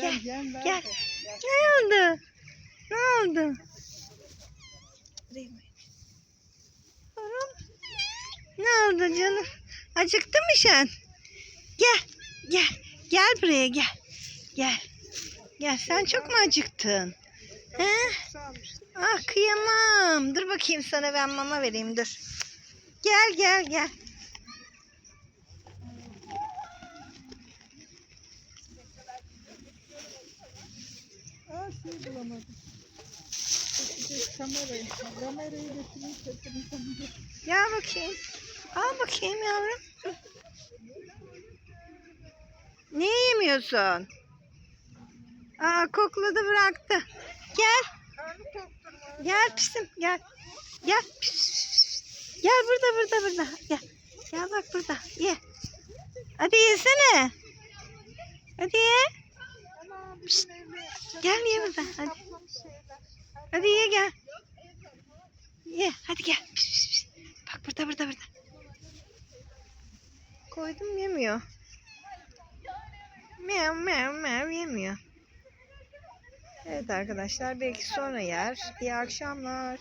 gel. Gel. de. Ne oldu? Ne oldu? Ne oldu canım? Acıktın mı sen? Gel. Gel. Gel buraya gel. Gel. Gel sen çok mu acıktın? He? Ah kıyamam. Dur bakayım sana ben mama vereyim dur. Gel gel gel. Aa şey. Gel bakayım. Al bakayım yavrum. Niye yemiyorsun? Aa kokladı bıraktı. Gel. Gel pisim gel. Gel. Gel burada burada burada. Gel. Gel bak burada. Ye. Hadi yesene. Hadi ye. Evde. Gel ye burada. Hadi. Hadi ye gel. Ye hadi gel. Pis, pis, pis. Bak burada burada burada. Koydum yemiyor. Meow meow meow yemiyor. Evet arkadaşlar belki sonra yer. İyi akşamlar.